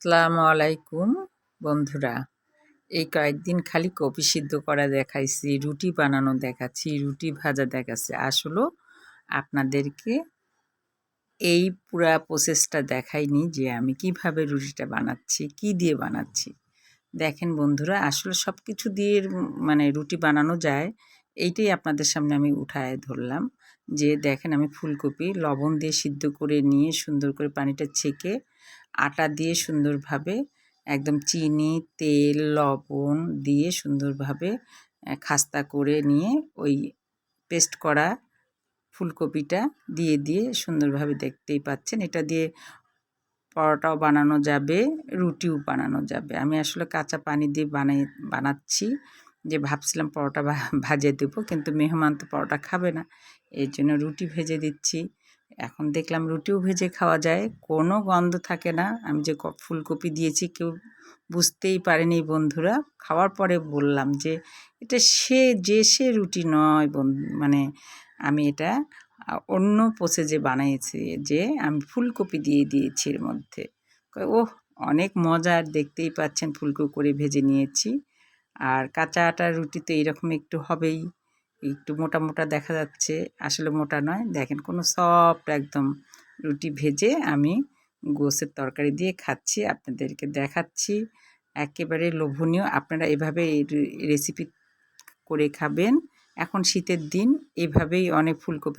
আসসালামু আলাইকুম, বন্ধুরা। এই কয়েকদিন খালি কপি সিদ্ধ করা দেখাইছি, রুটি বানানো দেখাচ্ছি, রুটি ভাজা দেখাচ্ছি। আসলে আপনাদেরকে এই পুরা প্রসেসটা দেখাইনি যে আমি কীভাবে রুটিটা বানাচ্ছি, কি দিয়ে বানাচ্ছি। দেখেন বন্ধুরা, আসলে সব কিছু দিয়ে মানে রুটি বানানো যায়, এইটাই আপনাদের সামনে আমি উঠায় ধরলাম। যে দেখেন আমি ফুলকপি লবণ দিয়ে সিদ্ধ করে নিয়ে সুন্দর করে পানিটা ছেঁকে আটা দিয়ে সুন্দরভাবে একদম চিনি, তেল, লবণ দিয়ে সুন্দরভাবে খাস্তা করে নিয়ে ওই পেস্ট করা ফুলকপিটা দিয়ে দিয়ে সুন্দরভাবে দেখতেই পাচ্ছেন। এটা দিয়ে পরোটাও বানানো যাবে, রুটিও বানানো যাবে। আমি আসলে কাঁচা পানি দিয়ে বানাই, বানাচ্ছি। যে ভাবছিলাম পরোটা ভাজে দেবো, কিন্তু মেহমান তো পরোটা খাবে না। এর জন্য রুটি ভেজে দিচ্ছি। এখন দেখলাম রুটিও ভেজে খাওয়া যায়, কোনো গন্ধ থাকে না। আমি যে ফুলকপি দিয়েছি কেউ বুঝতেই পারেনি বন্ধুরা। খাওয়ার পরে বললাম যে, এটা সে, যে সে রুটি নয় মানে আমি এটা অন্য পোষে যে বানিয়েছি যে আমি ফুলকপি দিয়ে দিয়েছি এর মধ্যে। ওহ, অনেক মজার, দেখতেই পাচ্ছেন ফুলকপি করে ভেজে নিয়েছি। আর কাঁচা আটার রুটি তো এইরকম একটু হবেই। একটু মোটা মোটা দেখা যাচ্ছে। আসলে মোটা নয়। দেখেন কোনো সফট একদম রুটি ভেজে আমি গোসের তরকারি দিয়ে খাচ্ছি, আপনাদেরকে দেখাচ্ছি। একেবারে লোভনীয়। আপনারা এভাবে রেসিপি করে খাবেন। এখন শীতের দিন, এভাবেই অনেক ফুলকপি